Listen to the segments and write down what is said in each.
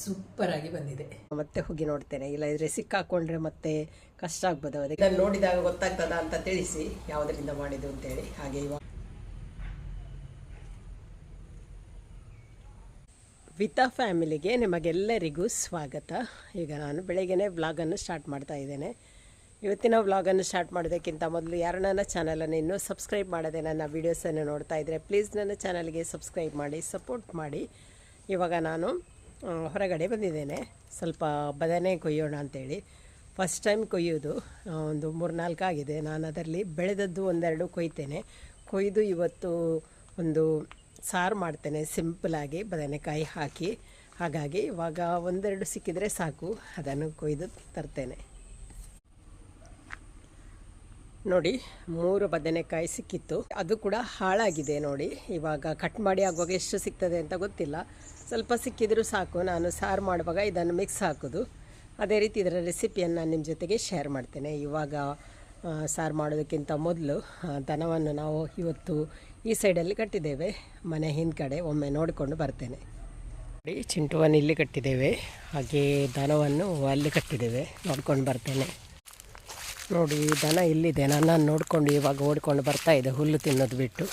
ಸೂಪರಾಗಿ ಬಂದಿದೆ. ಮತ್ತೆ ಹೋಗಿ ನೋಡ್ತೇನೆ. ಇಲ್ಲ ಇದ್ರೆ ಸಿಕ್ಕಾಕೊಂಡ್ರೆ ಮತ್ತೆ ಕಷ್ಟ ಆಗ್ಬೋದು ಅದಕ್ಕೆ. ನೋಡಿದಾಗ ಗೊತ್ತಾಗ್ತದ ಅಂತ ತಿಳಿಸಿ ಯಾವುದರಿಂದ ಮಾಡಿದ್ದು ಅಂತೇಳಿ. ಹಾಗೆ ಇವಾಗ. ವಿತಾ ಫ್ಯಾಮಿಲಿಗೆ ನಿಮಗೆಲ್ಲರಿಗೂ ಸ್ವಾಗತ. ಈಗ ನಾನು ಬೆಳಗ್ಗೆನೇ ವ್ಲಾಗನ್ನು ಸ್ಟಾರ್ಟ್ ಮಾಡ್ತಾ ಇದ್ದೇನೆ. ಇವತ್ತಿನ ವ್ಲಾಗನ್ನು ಸ್ಟಾರ್ಟ್ ಮಾಡೋದಕ್ಕಿಂತ ಮೊದಲು ಯಾರು ನನ್ನ ಚಾನಲನ್ನು ಇನ್ನೂ ಸಬ್ಸ್ಕ್ರೈಬ್ ಮಾಡದೆ ನನ್ನ ವೀಡಿಯೋಸನ್ನು ನೋಡ್ತಾ ಇದ್ದರೆ ಪ್ಲೀಸ್ ನನ್ನ ಚಾನಲ್ಗೆ ಸಬ್ಸ್ಕ್ರೈಬ್ ಮಾಡಿ ಸಪೋರ್ಟ್ ಮಾಡಿ. ಇವಾಗ ನಾನು ಹೊರಗಡೆ ಬಂದಿದ್ದೇನೆ. ಸ್ವಲ್ಪ ಬದನೆ ಕೊಯ್ಯೋಣ ಅಂತೇಳಿ. ಫಸ್ಟ್ ಟೈಮ್ ಕೊಯ್ಯೋದು ಒಂದು ಮೂರ್ನಾಲ್ಕು ಆಗಿದೆ. ನಾನು ಅದರಲ್ಲಿ ಬೆಳೆದದ್ದು ಒಂದೆರಡು ಕೊಯ್ತೇನೆ. ಕೊಯ್ದು ಇವತ್ತು ಒಂದು ಸಾರು ಮಾಡ್ತೇನೆ ಸಿಂಪಲಾಗಿ ಬದನೆಕಾಯಿ ಹಾಕಿ. ಹಾಗಾಗಿ ಇವಾಗ ಒಂದೆರಡು ಸಿಕ್ಕಿದರೆ ಸಾಕು. ಅದನ್ನು ಕೊಯ್ದು ತರ್ತೇನೆ. ನೋಡಿ, ಮೂರು ಬದನೆಕಾಯಿ ಸಿಕ್ಕಿತ್ತು. ಅದು ಕೂಡ ಹಾಳಾಗಿದೆ ನೋಡಿ. ಇವಾಗ ಕಟ್ ಮಾಡಿ ಆಗುವಾಗ ಎಷ್ಟು ಸಿಗ್ತದೆ ಅಂತ ಗೊತ್ತಿಲ್ಲ. ಸ್ವಲ್ಪ ಸಿಕ್ಕಿದರೂ ಸಾಕು. ನಾನು ಸಾರು ಮಾಡುವಾಗ ಇದನ್ನು ಮಿಕ್ಸ್ ಹಾಕೋದು. ಅದೇ ರೀತಿ ಇದರ ರೆಸಿಪಿಯನ್ನು ನಾನು ನಿಮ್ಮ ಜೊತೆಗೆ ಶೇರ್ ಮಾಡ್ತೇನೆ. ಇವಾಗ ಸಾರು ಮಾಡೋದಕ್ಕಿಂತ ಮೊದಲು ದನವನ್ನು ನಾವು ಇವತ್ತು ಈ ಸೈಡಲ್ಲಿ ಕಟ್ಟಿದ್ದೇವೆ. ಮನೆ ಹಿಂದ್ಗಡೆ ಒಮ್ಮೆ ನೋಡಿಕೊಂಡು ಬರ್ತೇನೆ. ಚಿಂಟುವನ್ನು ಇಲ್ಲಿ ಕಟ್ಟಿದ್ದೇವೆ. ಹಾಗೆ ದನವನ್ನು ಅಲ್ಲಿ ಕಟ್ಟಿದ್ದೇವೆ. ನೋಡ್ಕೊಂಡು ಬರ್ತೇನೆ. ನೋಡಿ, ದನ ಇಲ್ಲಿದೆ. ನನ್ನನ್ನು ನೋಡಿಕೊಂಡು ಇವಾಗ ಓಡಿಕೊಂಡು ಬರ್ತಾ ಇದೆ, ಹುಲ್ಲು ತಿನ್ನೋದು ಬಿಟ್ಟು.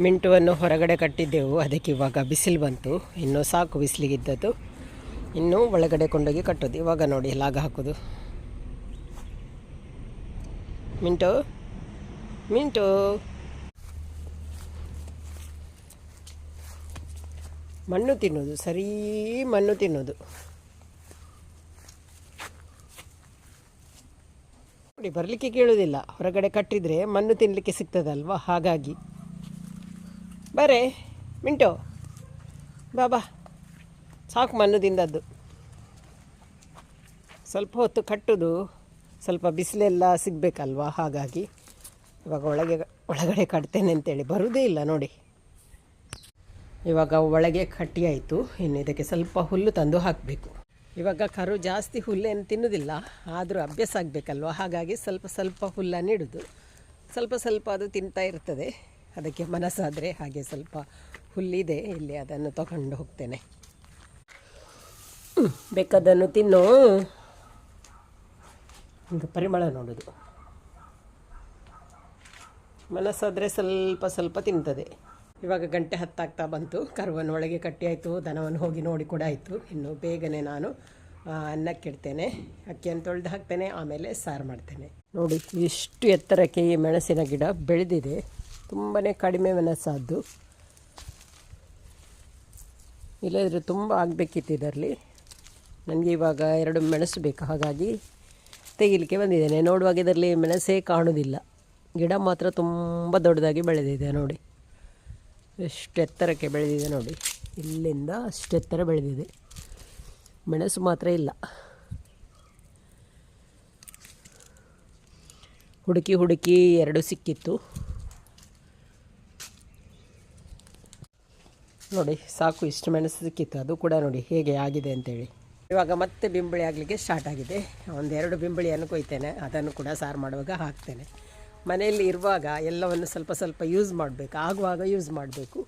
ಮಿಂಟುವನ್ನು ಹೊರಗಡೆ ಕಟ್ಟಿದ್ದೆವು. ಅದಕ್ಕೆ ಇವಾಗ ಬಿಸಿಲು ಬಂತು. ಇನ್ನು ಸಾಕು ಬಿಸಿಲಿಗಿದ್ದದ್ದು. ಇನ್ನೂ ಒಳಗಡೆ ಕೊಂಡೋಗಿ ಕಟ್ಟೋದು. ಇವಾಗ ನೋಡಿ, ಲಾಗ ಹಾಕೋದು. ಮಿಂಟು ಮಿಂಟು. ಮಣ್ಣು ತಿನ್ನೋದು, ಸರಿ ಮಣ್ಣು ತಿನ್ನೋದು. ನೋಡಿ, ಬರಲಿಕ್ಕೆ ಕೇಳೋದಿಲ್ಲ. ಹೊರಗಡೆ ಕಟ್ಟಿದರೆ ಮಣ್ಣು ತಿನ್ನಲಿಕ್ಕೆ ಸಿಗ್ತದಲ್ವಾ? ಹಾಗಾಗಿ. ಬರೇ, ಮಿಂಟೋ. ಬಾಬಾ ಸಾಕು ಮಣ್ಣು ತಿಂದದ್ದು. ಸ್ವಲ್ಪ ಹೊತ್ತು ಕಟ್ಟೋದು, ಸ್ವಲ್ಪ ಬಿಸಿಲೆಲ್ಲ ಸಿಗಬೇಕಲ್ವಾ? ಹಾಗಾಗಿ ಇವಾಗ ಒಳಗೆ, ಒಳಗಡೆ ಕಟ್ತೇನೆ ಅಂತೇಳಿ. ಬರೋದೇ ಇಲ್ಲ ನೋಡಿ. ಇವಾಗ ಒಳಗೆ ಕಟ್ಟಿ ಆಯಿತು. ಇನ್ನು ಇದಕ್ಕೆ ಸ್ವಲ್ಪ ಹುಲ್ಲು ತಂದು ಹಾಕಬೇಕು. ಇವಾಗ ಕರು ಜಾಸ್ತಿ ಹುಲ್ಲೇನು ತಿನ್ನೋದಿಲ್ಲ. ಆದರೂ ಅಭ್ಯಾಸ ಆಗಬೇಕಲ್ವ? ಹಾಗಾಗಿ ಸ್ವಲ್ಪ ಸ್ವಲ್ಪ ಹುಲ್ಲನ್ನು ಇಡೋದು. ಸ್ವಲ್ಪ ಸ್ವಲ್ಪ ಅದು ತಿಂತಾ ಇರ್ತದೆ. ಅದಕ್ಕೆ ಮನಸ್ಸಾದರೆ ಹಾಗೆ ಸ್ವಲ್ಪ ಹುಲ್ಲಿದೆ. ಇಲ್ಲಿ ಅದನ್ನು ತಗೊಂಡು ಹೋಗ್ತೇನೆ. ಬೇಕಾದನ್ನು ತಿನ್ನು. ಒಂದು ಪರಿಮಳ ನೋಡೋದು. ಮನಸ್ಸಾದರೆ ಸ್ವಲ್ಪ ಸ್ವಲ್ಪ ತಿಂತದೆ. ಇವಾಗ ಗಂಟೆ ಹತ್ತಾಗ್ತಾ ಬಂತು. ಕರುವನ್ನು ಒಳಗೆ ಕಟ್ಟಿ ಆಯಿತು. ದನವನ್ನು ಹೋಗಿ ನೋಡಿ ಕೂಡ ಆಯಿತು. ಇನ್ನು ಬೇಗನೆ ನಾನು ಅನ್ನಕ್ಕಿಡ್ತೇನೆ ಅಕ್ಕಿಯನ್ನು ತೊಳೆದು ಹಾಕ್ತೇನೆ. ಆಮೇಲೆ ಸಾರು ಮಾಡ್ತೇನೆ. ನೋಡಿ, ಇಷ್ಟು ಎತ್ತರಕ್ಕೆ ಈ ಮೆಣಸಿನ ಗಿಡ ಬೆಳೆದಿದೆ. ತುಂಬಾ ಕಡಿಮೆ ಮೆಣಸಾದ್ದು. ಇಲ್ಲದ್ರೆ ತುಂಬ ಆಗಬೇಕಿತ್ತು ಇದರಲ್ಲಿ. ನನಗೆ ಇವಾಗ ಎರಡು ಮೆಣಸು ಬೇಕು. ಹಾಗಾಗಿ ತೆಗಿಲಿಕ್ಕೆ ಬಂದಿದ್ದೇನೆ. ನೋಡುವಾಗ ಇದರಲ್ಲಿ ಮೆಣಸೇ ಕಾಣುವುದಿಲ್ಲ ಗಿಡ ಮಾತ್ರ ತುಂಬ ದೊಡ್ಡದಾಗಿ ಬೆಳೆದಿದೆ ನೋಡಿ. ಎಷ್ಟು ಎತ್ತರಕ್ಕೆ ಬೆಳೆದಿದೆ ನೋಡಿ. ಇಲ್ಲಿಂದ ಅಷ್ಟು ಎತ್ತರ ಬೆಳೆದಿದೆ. ಮೆಣಸು ಮಾತ್ರ ಇಲ್ಲ. ಹುಡುಕಿ ಹುಡುಕಿ ಎರಡು ಸಿಕ್ಕಿತ್ತು. ನೋಡಿ, ಸಾಕು ಇಷ್ಟು ಮೆಣಸು ಸಿಕ್ಕಿತ್ತು. ಅದು ಕೂಡ ನೋಡಿ ಹೇಗೆ ಆಗಿದೆ ಅಂತೇಳಿ. ಇವಾಗ ಮತ್ತೆ ಬಿಂಬಳಿ ಆಗಲಿಕ್ಕೆ ಸ್ಟಾರ್ಟ್ ಆಗಿದೆ. ಒಂದೆರಡು ಬಿಂಬಳಿಯನ್ನು ಕೊಯ್ತೇನೆ. ಅದನ್ನು ಕೂಡ ಸಾರು ಮಾಡುವಾಗ ಹಾಕ್ತೇನೆ. ಮನೆಯಲ್ಲಿ ಇರುವಾಗ ಎಲ್ಲವನ್ನು ಸ್ವಲ್ಪ ಸ್ವಲ್ಪ ಯೂಸ್ ಮಾಡಬೇಕು, ಆಗುವಾಗ ಯೂಸ್ ಮಾಡಬೇಕು.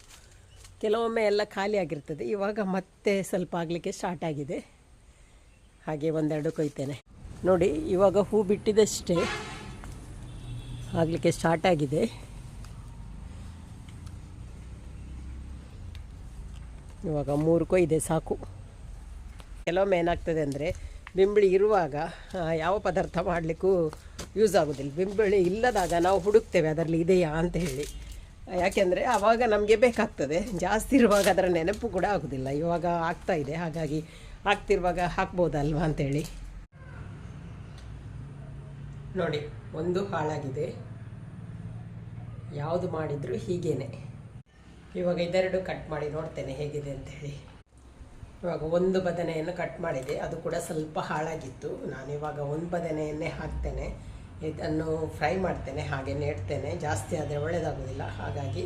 ಕೆಲವೊಮ್ಮೆ ಎಲ್ಲ ಖಾಲಿ ಆಗಿರ್ತದೆ, ಇವಾಗ ಮತ್ತೆ ಸ್ವಲ್ಪ ಆಗಲಿಕ್ಕೆ ಸ್ಟಾರ್ಟ್ ಆಗಿದೆ. ಹಾಗೆ ಒಂದೆರಡು ಕೊಯ್ತೇನೆ. ನೋಡಿ, ಇವಾಗ ಹೂ ಬಿಟ್ಟಿದ್ದಷ್ಟೇ ಆಗಲಿಕ್ಕೆ ಸ್ಟಾರ್ಟ್ ಆಗಿದೆ. ಇವಾಗ ಮೂರು ಕೊಯ್ದೆ ಸಾಕು. ಕೆಲವೊಮ್ಮೆ ಏನಾಗ್ತದೆ ಅಂದರೆ ಬಿಂಬಳಿ ಇರುವಾಗ ಯಾವ ಪದಾರ್ಥ ಮಾಡಲಿಕ್ಕೂ ಯೂಸ್ ಆಗೋದಿಲ್ಲ. ಬಿಂಬಳಿ ಇಲ್ಲದಾಗ ನಾವು ಹುಡುಕ್ತೇವೆ, ಅದರಲ್ಲಿ ಇದೆಯಾ ಅಂತ ಹೇಳಿ. ಯಾಕೆಂದರೆ ಆವಾಗ ನಮಗೆ ಬೇಕಾಗ್ತದೆ. ಜಾಸ್ತಿ ಇರುವಾಗ ಅದರ ನೆನಪು ಕೂಡ ಆಗೋದಿಲ್ಲ. ಇವಾಗ ಆಗ್ತಾ ಇದೆ. ಹಾಗಾಗಿ ಆಗ್ತಿರುವಾಗ ಹಾಕ್ಬೋದಲ್ವಾ ಅಂತೇಳಿ ನೋಡಿ, ಒಂದು ಹಾಳಾಗಿದೆ. ಯಾವುದು ಮಾಡಿದರೂ ಹೀಗೇನೆ. ಇವಾಗ ಇದೆರಡು ಕಟ್ ಮಾಡಿ ನೋಡ್ತೇನೆ ಹೇಗಿದೆ ಅಂತ ಹೇಳಿ. ಇವಾಗ ಒಂದು ಬದನೆಯನ್ನು ಕಟ್ ಮಾಡಿದೆ. ಅದು ಕೂಡ ಸ್ವಲ್ಪ ಹಾಳಾಗಿತ್ತು. ನಾನು ಇವಾಗ ಒಂದು ಬದನೆಯನ್ನೇ ಹಾಕ್ತೇನೆ. ಇದನ್ನು ಫ್ರೈ ಮಾಡ್ತೇನೆ, ಹಾಗೆ ನೆಡ್ತೇನೆ. ಜಾಸ್ತಿ ಆದರೆ ಒಳ್ಳೆಯದಾಗೋದಿಲ್ಲ ಹಾಗಾಗಿ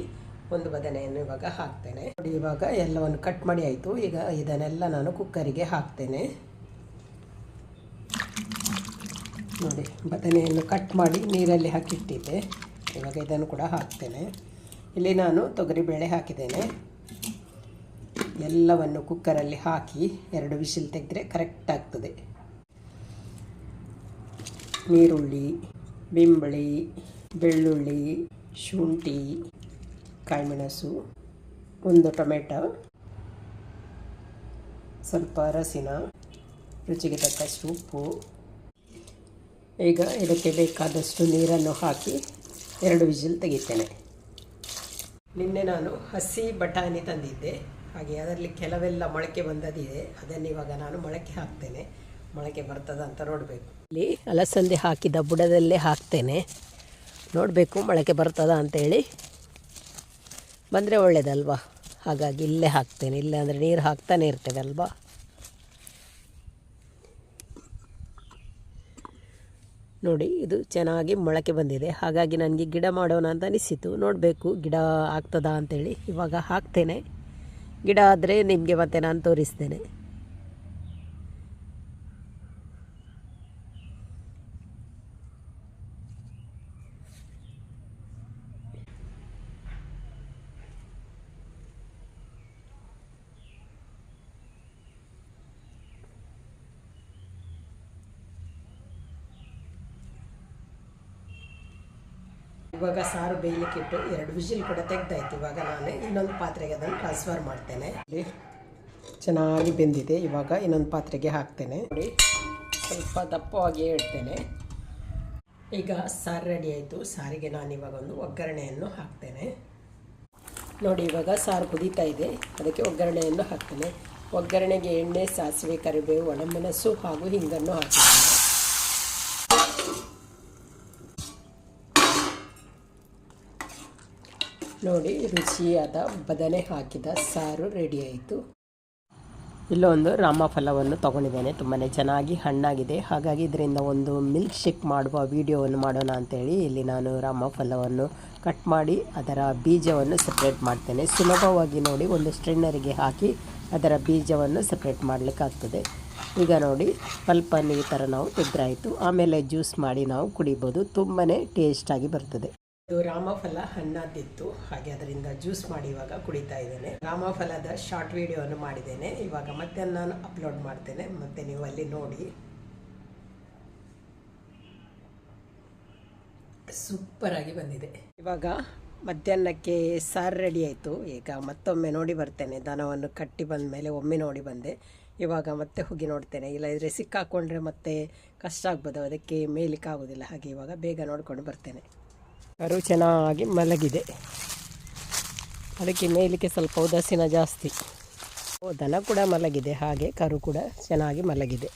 ಒಂದು ಬದನೆಯನ್ನು ಇವಾಗ ಹಾಕ್ತೇನೆ. ನೋಡಿ, ಇವಾಗ ಎಲ್ಲವನ್ನು ಕಟ್ ಮಾಡಿ ಆಯಿತು. ಈಗ ಇದನ್ನೆಲ್ಲ ನಾನು ಕುಕ್ಕರಿಗೆ ಹಾಕ್ತೇನೆ. ನೋಡಿ, ಬದನೆಯನ್ನು ಕಟ್ ಮಾಡಿ ನೀರಲ್ಲಿ ಹಾಕಿಟ್ಟಿದ್ದೆ. ಇವಾಗ ಇದನ್ನು ಕೂಡ ಹಾಕ್ತೇನೆ. ಇಲ್ಲಿ ನಾನು ತೊಗರಿಬೇಳೆ ಹಾಕಿದ್ದೇನೆ. ಎಲ್ಲವನ್ನು ಕುಕ್ಕರಲ್ಲಿ ಹಾಕಿ ಎರಡು ವಿಸಿಲ್ ತೆಗೆದ್ರೆ ಕರೆಕ್ಟ್ ಆಗ್ತದೆ. ನೀರುಳ್ಳಿ ಬಿಂಬಳಿ, ಬೆಳ್ಳುಳ್ಳಿ, ಶುಂಠಿ, ಕಾಯಿಮೆಣಸು, ಒಂದು ಟೊಮೆಟೊ, ಸ್ವಲ್ಪ ಅರಸಿನ ರುಚಿಗೆ ತಕ್ಕಷ್ಟು ಉಪ್ಪು. ಈಗ ಇದಕ್ಕೆ ಬೇಕಾದಷ್ಟು ನೀರನ್ನು ಹಾಕಿ ಎರಡು ವಿಜಿಲ್ ತೆಗಿತೇನೆ ನಿನ್ನೆ ನಾನು ಹಸಿ ಬಟಾಣಿ ತಂದಿದ್ದೆ. ಹಾಗೆ ಅದರಲ್ಲಿ ಕೆಲವೆಲ್ಲ ಮೊಳಕೆ ಬಂದದಿದೆ ಅದನ್ನು ಇವಾಗ ನಾನು ಮೊಳಕೆ ಹಾಕ್ತೇನೆ. ಮೊಳಕೆ ಬರ್ತದ ಅಂತ ನೋಡಬೇಕು. ಇಲ್ಲಿ ಅಲಸಂದೆ ಹಾಕಿದ ಬುಡದಲ್ಲೇ ಹಾಕ್ತೇನೆ. ನೋಡಬೇಕು ಮೊಳಕೆ ಬರ್ತದ ಅಂತೇಳಿ. ಬಂದರೆ ಒಳ್ಳೇದಲ್ವಾ? ಹಾಗಾಗಿ ಇಲ್ಲೇ ಹಾಕ್ತೇನೆ. ಇಲ್ಲ ಅಂದರೆ ನೀರು ಹಾಕ್ತಾನೆ ಇರ್ತೇವೆ ಅಲ್ವಾ? ನೋಡಿ, ಇದು ಚೆನ್ನಾಗಿ ಮೊಳಕೆ ಬಂದಿದೆ. ಹಾಗಾಗಿ ನನಗೆ ಗಿಡ ಮಾಡೋಣ ಅಂತ ಅನಿಸಿತು. ನೋಡಬೇಕು ಗಿಡ ಆಗ್ತದಾ ಅಂತೇಳಿ. ಇವಾಗ ಹಾಕ್ತೇನೆ. ಗಿಡ ಆದರೆ ನಿಮಗೆ ಮತ್ತೆ ನಾನು ತೋರಿಸ್ತೇನೆ. ಇವಾಗ ಸಾರು ಬೇಯಲಿಕ್ಕೆ ಇಟ್ಟು ಎರಡು ವಿಜಿಲ್ ಕೂಡ ತೆಗ್ದಾಯ್ತು. ಇವಾಗ ನಾನು ಇನ್ನೊಂದು ಪಾತ್ರೆಗೆ ಅದನ್ನು ಟ್ರಾನ್ಸ್ಫರ್ ಮಾಡ್ತೇನೆ. ಚೆನ್ನಾಗಿ ಬೆಂದಿದೆ. ಇವಾಗ ಇನ್ನೊಂದು ಪಾತ್ರೆಗೆ ಹಾಕ್ತೇನೆ. ನೋಡಿ, ಸ್ವಲ್ಪ ದಪ್ಪವಾಗಿ ಇಡ್ತೇನೆ ಈಗ ಸಾರು ರೆಡಿ ಆಯಿತು. ಸಾರಿಗೆ ನಾನು ಇವಾಗ ಒಂದು ಒಗ್ಗರಣೆಯನ್ನು ಹಾಕ್ತೇನೆ. ನೋಡಿ, ಇವಾಗ ಸಾರು ಕುದೀತಾ ಇದೆ. ಅದಕ್ಕೆ ಒಗ್ಗರಣೆಯನ್ನು ಹಾಕ್ತೇನೆ. ಒಗ್ಗರಣೆಗೆ ಎಣ್ಣೆ, ಸಾಸಿವೆ, ಕರಿಬೇವು, ಒಣಮೆಣಸು ಹಾಗೂ ಹಿಂಗನ್ನು ಹಾಕ್ತೇನೆ ನೋಡಿ, ರುಚಿಯಾದ ಬದನೆ ಹಾಕಿದ ಸಾರು ರೆಡಿ ಆಯಿತು. ಇಲ್ಲೊಂದು ರಾಮಫಲವನ್ನು ತೊಗೊಂಡಿದ್ದೇನೆ. ತುಂಬಾ ಚೆನ್ನಾಗಿ ಹಣ್ಣಾಗಿದೆ. ಹಾಗಾಗಿ ಇದರಿಂದ ಒಂದು ಮಿಲ್ಕ್ ಶೇಕ್ ಮಾಡುವ ವಿಡಿಯೋವನ್ನು ಮಾಡೋಣ ಅಂತೇಳಿ ಇಲ್ಲಿ ನಾನು ರಾಮಫಲವನ್ನು ಕಟ್ ಮಾಡಿ ಅದರ ಬೀಜವನ್ನು ಸಪ್ರೇಟ್ ಮಾಡ್ತೇನೆ. ಸುಲಭವಾಗಿ ನೋಡಿ, ಒಂದು ಸ್ಟ್ರೈನರಿಗೆ ಹಾಕಿ ಅದರ ಬೀಜವನ್ನು ಸಪ್ರೇಟ್ ಮಾಡಲಿಕ್ಕಾಗ್ತದೆ. ಈಗ ನೋಡಿ ಪಲ್ಪನ್ನು ಈ ಥರ ನಾವು ತೆಗೆದ್ರಾಯಿತು ಆಮೇಲೆ ಜ್ಯೂಸ್ ಮಾಡಿ ನಾವು ಕುಡಿಬೋದು. ತುಂಬಾ ಟೇಸ್ಟಾಗಿ ಬರ್ತದೆ. ಇದು ರಾಮಫಲ ಹಣ್ಣಾದಿತ್ತು. ಹಾಗೆ ಅದರಿಂದ ಜ್ಯೂಸ್ ಮಾಡಿ ಇವಾಗ ಕುಡಿತಾ ಇದ್ದೇನೆ. ರಾಮಫಲದ ಶಾರ್ಟ್ ವಿಡಿಯೋವನ್ನು ಮಾಡಿದ್ದೇನೆ. ಇವಾಗ ಮತ್ತೆ ನಾನು ಅಪ್ಲೋಡ್ ಮಾಡ್ತೇನೆ. ಮತ್ತೆ ನೀವು ಅಲ್ಲಿ ನೋಡಿ. ಸೂಪರ್ ಆಗಿ ಬಂದಿದೆ. ಇವಾಗ ಮಧ್ಯಾಹ್ನಕ್ಕೆ ಸಾರು ರೆಡಿ ಆಯಿತು. ಈಗ ಮತ್ತೊಮ್ಮೆ ನೋಡಿ ಬರ್ತೇನೆ. ದನವನ್ನು ಕಟ್ಟಿ ಬಂದ ಮೇಲೆ ಒಮ್ಮೆ ನೋಡಿ ಬಂದೆ. ಇವಾಗ ಮತ್ತೆ ಹೋಗಿ ನೋಡ್ತೇನೆ. ಇಲ್ಲದ್ರೆ ಸಿಕ್ಕಾಕೊಂಡ್ರೆ ಮತ್ತೆ ಕಷ್ಟ ಆಗ್ಬೋದು. ಅದಕ್ಕೆ ಮೇಲಿಕ್ಕಾಗೋದಿಲ್ಲ ಹಾಗೆ ಇವಾಗ ಬೇಗ ನೋಡ್ಕೊಂಡು ಬರ್ತೇನೆ. ಕರು ಚೆನ್ನಾಗಿ ಮಲಗಿದೆ. ಅದಕ್ಕೆ ಮೇಲಿಕ್ಕೆ ಸ್ವಲ್ಪ ಉದಾಸೀನ ಜಾಸ್ತಿ. ದನ ಕೂಡ ಮಲಗಿದೆ. ಹಾಗೆ ಕರು ಕೂಡ ಚೆನ್ನಾಗಿ ಮಲಗಿದೆ.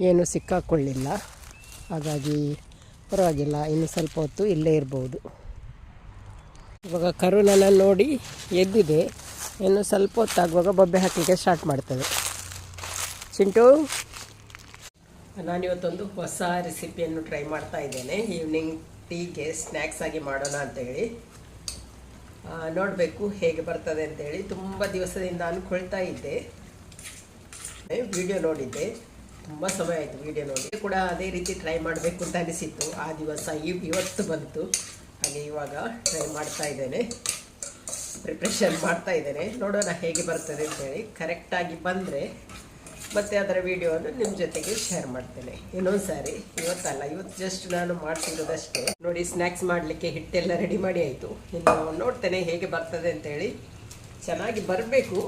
ಏನು ಸಿಕ್ಕಾಕೊಳ್ಳಿಲ್ಲ. ಹಾಗಾಗಿ ಪರವಾಗಿಲ್ಲ. ಇನ್ನು ಸ್ವಲ್ಪ ಹೊತ್ತು ಇಲ್ಲೇ ಇರ್ಬೋದು. ಇವಾಗ ಕರು ನನ್ನ ನೋಡಿ ಎದ್ದಿದೆ. ಇನ್ನು ಸ್ವಲ್ಪ ಹೊತ್ತಾಗುವಾಗ ಬೊಬ್ಬೆ ಹಾಕಲಿಕ್ಕೆ ಸ್ಟಾರ್ಟ್ ಮಾಡ್ತದೆ ಚಿಂಟು? ನಾನಿವತ್ತೊಂದು ಹೊಸ ರೆಸಿಪಿಯನ್ನು ಟ್ರೈ ಮಾಡ್ತಾ ಇದ್ದೇನೆ. ಈವ್ನಿಂಗ್ ಟೀಗೆ ಸ್ನ್ಯಾಕ್ಸ್ ಆಗಿ ಮಾಡೋಣ ಅಂತೇಳಿ. ನೋಡಬೇಕು ಹೇಗೆ ಬರ್ತದೆ ಅಂತೇಳಿ. ತುಂಬ ದಿವಸದಿಂದ ಅಂದ್ಕೊಳ್ತಾ ಇದ್ದೆ. ವಿಡಿಯೋ ನೋಡಿದ್ದೆ. ತುಂಬ ಸಮಯ ಆಯಿತು ವಿಡಿಯೋ ನೋಡಿ. ಕೂಡ ಅದೇ ರೀತಿ ಟ್ರೈ ಮಾಡಬೇಕು ಅಂತ ಅನಿಸಿತ್ತು. ಆ ದಿವಸ ಇವ್ ಇವತ್ತು ಬಂತು. ಹಾಗೆ ಇವಾಗ ಟ್ರೈ ಮಾಡ್ತಾ ಇದ್ದೇನೆ. ಪ್ರಿಪ್ರೇಷನ್ ಮಾಡ್ತಾ ಇದ್ದೇನೆ. ನೋಡೋಣ ಹೇಗೆ ಬರ್ತದೆ ಅಂತೇಳಿ. ಕರೆಕ್ಟಾಗಿ ಬಂದರೆ ಮತ್ತು ಅದರ ವಿಡಿಯೋವನ್ನು ನಿಮ್ಮ ಜೊತೆಗೆ ಶೇರ್ ಮಾಡ್ತೇನೆ. ಇನ್ನೊಂದು ಸಾರಿ, ಇವತ್ತಲ್ಲ ಇವತ್ತು ಜಸ್ಟ್ ನಾನು ಮಾಡ್ತಿರೋದಷ್ಟೇ. ನೋಡಿ ಸ್ನ್ಯಾಕ್ಸ್ ಮಾಡಲಿಕ್ಕೆ ಹಿಟ್ಟೆಲ್ಲ ರೆಡಿ ಮಾಡಿ ಆಯಿತು. ಇನ್ನು ನೋಡ್ತೇನೆ ಹೇಗೆ ಬರ್ತದೆ ಅಂತೇಳಿ. ಚೆನ್ನಾಗಿ ಬರಬೇಕು.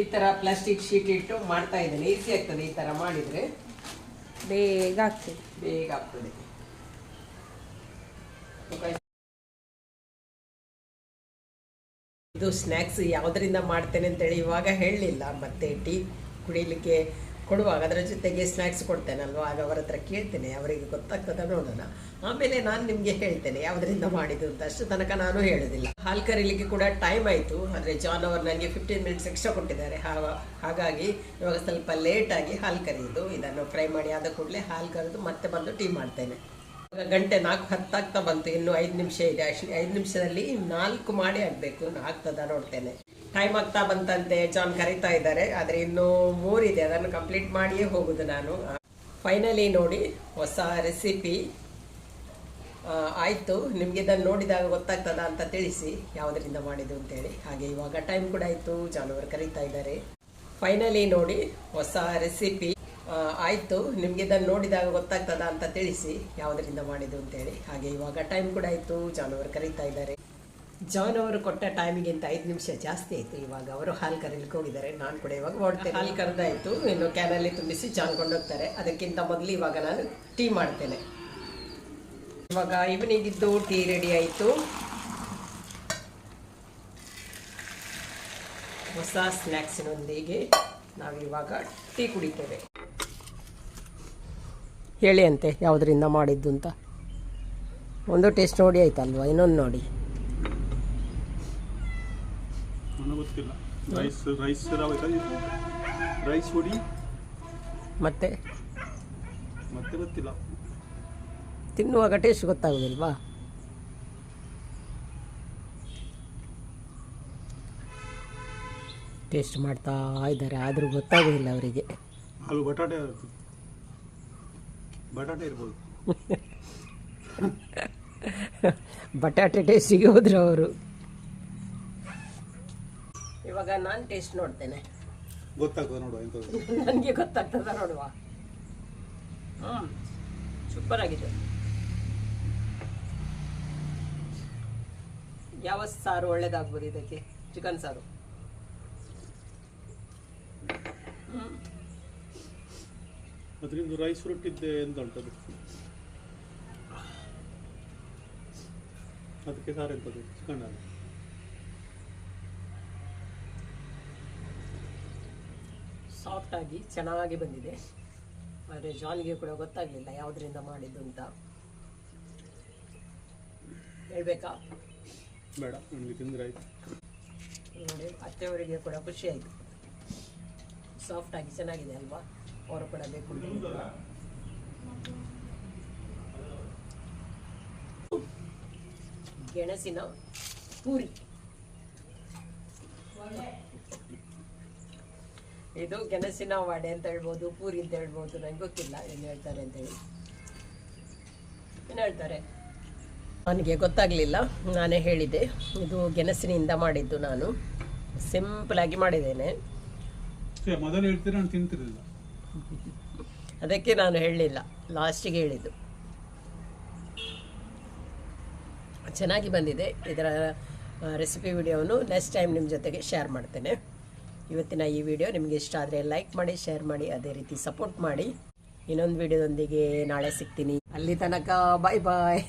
ಈ ತರ ಪ್ಲಾಸ್ಟಿಕ್ ಶೀಟ್ ಇಟ್ಟು ಮಾಡ್ತಾ ಇದ್ದೇನೆ. ಈಸಿ ಆಗ್ತದೆ ಈ ತರ ಮಾಡಿದ್ರೆ. ಬೇಗ ಆಗ್ತದೆ. ಬೇಗ ಆಗ್ತದೆ. ಇದು ಸ್ನ್ಯಾಕ್ಸ್ ಯಾವುದರಿಂದ ಮಾಡ್ತೇನೆ ಅಂತೇಳಿ ಇವಾಗ ಹೇಳಲಿಲ್ಲ. ಮತ್ತೆ ಟೀ ಕುಡಿಲಿಕ್ಕೆ ಕೊಡುವಾಗ ಅದರ ಜೊತೆಗೆ ಸ್ನ್ಯಾಕ್ಸ್ ಕೊಡ್ತೇನಲ್ವಾ? ಆಗ ಅವರ ಹತ್ರ ಕೇಳ್ತೇನೆ, ಅವರಿಗೆ ಗೊತ್ತಾಗ್ತದ ನೋಡೋಣ. ಆಮೇಲೆ ನಾನು ನಿಮಗೆ ಹೇಳ್ತೇನೆ, ಯಾವುದರಿಂದ ಮಾಡಿದ್ದು ಅಂತ. ಅಷ್ಟು ತನಕ ನಾನು ಹೇಳೋದಿಲ್ಲ. ಹಾಲು ಕರೀಲಿಕ್ಕೆ ಕೂಡ ಟೈಮ್ ಆಯಿತು, ಆದರೆ ಜಾನ್ ಅವರು ನನಗೆ ಫಿಫ್ಟೀನ್ ಮಿನಿಟ್ಸ್ ಎಕ್ಸ್ಟ್ರಾ ಕೊಟ್ಟಿದ್ದಾರೆ. ಹಾಗಾಗಿ ಇವಾಗ ಸ್ವಲ್ಪ ಲೇಟಾಗಿ ಹಾಲು ಕರೆಯೋದು. ಇದನ್ನು ಫ್ರೈ ಮಾಡಿ ಆದ ಕೂಡಲೇ ಹಾಲು ಕರೆದು ಮತ್ತೆ ಬಂದು ಟೀ ಮಾಡ್ತೇನೆ. ಇವಾಗ ಗಂಟೆ ನಾಲ್ಕು ಹತ್ತಾಗ್ತಾ ಬಂತು. ಇನ್ನು ಐದು ನಿಮಿಷ ಇದೆ. ಅಷ್ಟು ಐದು ನಿಮಿಷದಲ್ಲಿ ನಾಲ್ಕು ಮಾಡಿ ಆಗಬೇಕು. ಆಗ್ತದ ನೋಡ್ತೇನೆ. ಟೈಮ್ ಆಗ್ತಾ ಬಂತಂತೆ ಜಾನ್ ಕರೀತಾ ಇದ್ದಾರೆ. ಆದರೆ ಇನ್ನು ಮೂರಿದೆ. ಅದನ್ನು ಕಂಪ್ಲೀಟ್ ಮಾಡಿಯೇ ಹೋಗುದು ನಾನು. ಫೈನಲಿ ನೋಡಿ ಹೊಸ ರೆಸಿಪಿ ಆಯಿತು. ನಿಮಗೆ ಇದನ್ನು ನೋಡಿದಾಗ ಗೊತ್ತಾಗ್ತದ ಅಂತ ತಿಳಿಸಿ ಯಾವುದರಿಂದ ಮಾಡಿದ್ದು ಅಂತೇಳಿ. ಹಾಗೆ ಇವಾಗ ಟೈಮ್ ಕೂಡ ಆಯಿತು. ಜಾನುವಾರು ಕರೀತಾ ಇದ್ದಾರೆ. ಫೈನಲಿ ನೋಡಿ ಹೊಸ ರೆಸಿಪಿ ಆಯಿತು. ನಿಮಗೆ ಇದನ್ನು ನೋಡಿದಾಗ ಗೊತ್ತಾಗ್ತದ ಅಂತ ತಿಳಿಸಿ ಯಾವುದರಿಂದ ಮಾಡಿದ್ದು ಅಂತೇಳಿ. ಹಾಗೆ ಇವಾಗ ಟೈಮ್ ಕೂಡ ಆಯಿತು. ಜಾನುವಾರು ಕರೀತಾ ಇದ್ದಾರೆ. ಜಾನ್ ಅವರು ಕೊಟ್ಟ ಟೈಮಿಗಿಂತ ಐದು ನಿಮಿಷ ಜಾಸ್ತಿ ಆಯಿತು ಇವಾಗ. ಅವರು ಹಾಲು ಕರೀಲಿಕ್ಕೆ ಹೋಗಿದ್ದಾರೆ. ನಾನು ಕೂಡ ಇವಾಗ ಹೊಡ್ತೇನೆ ಹಾಲು ಕರೆದಾಯಿತು. ಇನ್ನು ಕ್ಯಾನಲ್ಲಿ ತುಂಬಿಸಿ ಜಾನ್ ಕೊಂಡೋಗ್ತಾರೆ. ಅದಕ್ಕಿಂತ ಮೊದಲು ಇವಾಗ ನಾನು ಟೀ ಮಾಡ್ತೇನೆ. ಇವಾಗ ಇವನಿಗಿದ್ದು ಟೀ ರೆಡಿ ಆಯಿತು. ಹೊಸ ಸ್ನ್ಯಾಕ್ಸಿನೊಂದಿಗೆ ನಾವಿವಾಗ ಟೀ ಕುಡಿತೇವೆ. ಹೇಳಿ ಅಂತೆ, ಯಾವುದರಿಂದ ಮಾಡಿದ್ದು ಅಂತ? ಒಂದು ಟೇಸ್ಟ್ ನೋಡಿ ಆಯ್ತಲ್ವಾ? ಇನ್ನೊಂದು ನೋಡಿ ನನಗೆ ಗೊತ್ತಿಲ್ಲ. ರೈಸ್ ರೈಸ್ ರೈಸ್ ಹುಡಿ ಮತ್ತೆ? ಮತ್ತೆ ಗೊತ್ತಿಲ್ಲ. ತಿನ್ನುವಾಗ ಟೇಸ್ಟ್ ಗೊತ್ತಾಗೋದಿಲ್ವಾ? ಟೇಸ್ಟ್ ಮಾಡ್ತಾ ಇದ್ದಾರೆ ಆದರೂ ಗೊತ್ತಾಗೋದಿಲ್ಲ ಅವರಿಗೆ. ಆಲೂ ಬಟಾಟೆ ಬಟಾಟೆ ಇರ್ಬೋದು. ಬಟಾಟೆ ಟೇಸ್ಟಿಗೆ ಹೋದ್ರು ಅವರು. ಇವಾಗ ನಾನು ಟೇಸ್ಟ್ ನೋಡ್ತೇನೆ. ಗೊತ್ತಾಗ್ತದೆ ನೋಡುವ ನನಗೆ ಗೊತ್ತಾಗ್ತದ ನೋಡುವ. ಹ್ಞೂ ಸೂಪರ್ ಆಗಿದೆ. ಯಾವ ಸಾರು ಒಳ್ಳೇದಾಗ್ಬೋದು ಇದಕ್ಕೆ? ಚಿಕನ್ ಸಾರು. ಮತ್ತೆ ನಿಮ್ದು ರೈಸ್ ರೊಟ್ಟಿದ್ದೆ ಎಂತ ಉಂಟದು ಅದಕ್ಕೆ ಸಾರು ಎಂತದ್ದು ಚಿಕನ್ ಅಲ್ಲ ಸಾಫ್ಟ್ ಆಗಿ ಚೆನ್ನಾಗಿ ಬಂದಿದೆ. ಆದರೆ ಜಾಲಿಗೆ ಕೂಡ ಗೊತ್ತಾಗಲಿಲ್ಲ ಯಾವುದರಿಂದ ಮಾಡಿದ್ದು ಅಂತ. ಹೇಳ್ಬೇಕಾ? ಬೇಡ ತಿಂದ್ರೆ ಆಯ್ತು. ನೋಡಿ ಅತ್ತೆಯವರಿಗೆ ಕೂಡ ಖುಷಿ ಆಯಿತು. ಸಾಫ್ಟ್ ಆಗಿ ಚೆನ್ನಾಗಿದೆ ಅಲ್ವಾ? ಅವರು ಕೂಡ ಬೇಕು ಗೆಣಸಿನ ಪೂರಿ. ಇದು ಗೆಣಸಿನ ವಡೆ ಅಂತ ಹೇಳ್ಬೋದು ಪೂರಿ ಅಂತ ಹೇಳ್ಬೋದು ನಂಗೆ ಗೊತ್ತಿಲ್ಲ ಏನು ಹೇಳ್ತಾರೆ ಅಂತ ಹೇಳಿ ಏನು ಹೇಳ್ತಾರೆ? ನನಗೆ ಗೊತ್ತಾಗಲಿಲ್ಲ ನಾನೇ ಹೇಳಿದೆ ಇದು ಗೆಣಸಿನಿಂದ ಮಾಡಿದ್ದು ನಾನು. ಸಿಂಪಲಾಗಿ ಮಾಡಿದ್ದೇನೆ. ಛೇ, ಮೊದಲು ಹೇಳ್ತೀರ ನಾನು ತಿಂತಿರಲಿಲ್ಲ? ಅದಕ್ಕೆ ನಾನು ಹೇಳಲಿಲ್ಲ ಲಾಸ್ಟಿಗೆ ಹೇಳಿದ್ದು. ಚೆನ್ನಾಗಿ ಬಂದಿದೆ. ಇದರ ರೆಸಿಪಿ ವಿಡಿಯೋವನ್ನು ನೆಕ್ಸ್ಟ್ ಟೈಮ್ ನಿಮ್ಮ ಜೊತೆಗೆ ಶೇರ್ ಮಾಡ್ತೇನೆ. ಇವತ್ತಿನ ಈ ವಿಡಿಯೋ ನಿಮಗೆ ಇಷ್ಟ ಆದರೆ ಲೈಕ್ ಮಾಡಿ ಶೇರ್ ಮಾಡಿ, ಅದೇ ರೀತಿ ಸಪೋರ್ಟ್ ಮಾಡಿ. ಇನ್ನೊಂದು ವಿಡಿಯೋದೊಂದಿಗೆ ನಾಳೆ ಸಿಗ್ತೀನಿ. ಅಲ್ಲಿ ತನಕ ಬಾಯ್ ಬಾಯ್